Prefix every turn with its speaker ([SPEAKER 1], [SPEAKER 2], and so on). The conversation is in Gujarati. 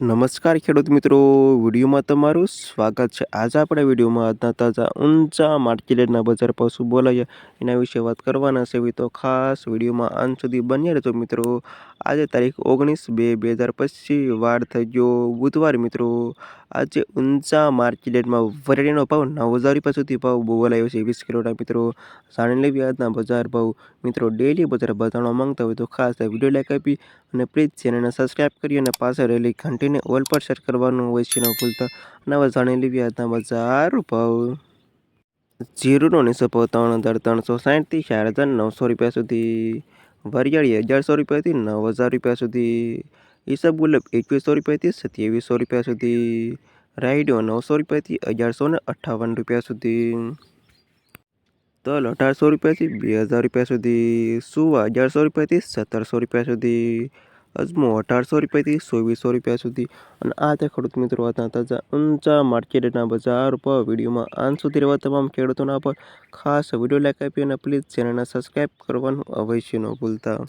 [SPEAKER 1] નમસ્કાર ખેડૂત મિત્રો, વિડીયોમાં તમારું સ્વાગત છે. આજે આપણે વિડીયોમાં આજના તાજા, ઊંચા માર્કેટના બજાર પર શું બોલાય એના વિશે વાત કરવાના છે. તો ખાસ વિડીયોમાં અંત સુધી બન્યા રહેજો મિત્રો. આજે તારીખ ઓગણીસ બે બે હજાર પચીસ, વાર થઈ ગયો. બુધવાર મિત્રો, આજે ઊંચા માર્કેટમાં વરેડીનો ભાવ નવ હજાર રૂપિયા સુધી ભાવ બોલાયો છે. વીસ કિલોના મિત્રો, જાણી લેવી આજના બજાર ભાવ. મિત્રો ડેલી બજાર બતાવવા માંગતા હોય તો ખાસ વીડિયો લાઈક આપી અને પ્લીઝ ચેનલને સબસ્ક્રાઈબ કરી અને પાછળ રહેલી ઘંટીને ઓલ પર સેટ કરવાનું હોય છે ન ભૂલતા. નવા જાણી લેવી આજના બજાર ભાવ. ઝીરોનો ભાવ ત્રણ હજાર ત્રણસો સાહીઠથી ચાર હજાર નવસો રૂપિયા સુધી. વરિયાળી અગિયારસો રૂપિયાથી નવ હજાર રૂપિયા સુધી. ઈસબ ગુલાબ એકવીસો રૂપિયાથી સત્યાવીસો રૂપિયા સુધી. રાયડો નવસો રૂપિયાથી અગિયારસો ને અઠ્ઠાવન રૂપિયા સુધી. તલ અઢારસો રૂપિયાથી બે હજાર રૂપિયા સુધી. સુવા અગિયારસો રૂપિયાથી સત્તરસો રૂપિયા સુધી. અજમો અઢારસો રૂપિયાથી ચોવીસો રૂપિયા સુધી. અને આ તે ખેડૂત મિત્રો હતા તાજા ઊંચા માર્કેટના બજાર પર વિડીયોમાં આન સુધી રહેવા તમામ ખેડૂતોના પર ખાસ વીડિયો લાઈક આપી અને પ્લીઝ ચેનલને સબસ્ક્રાઈબ કરવાનું અવશ્ય ન ભૂલતા.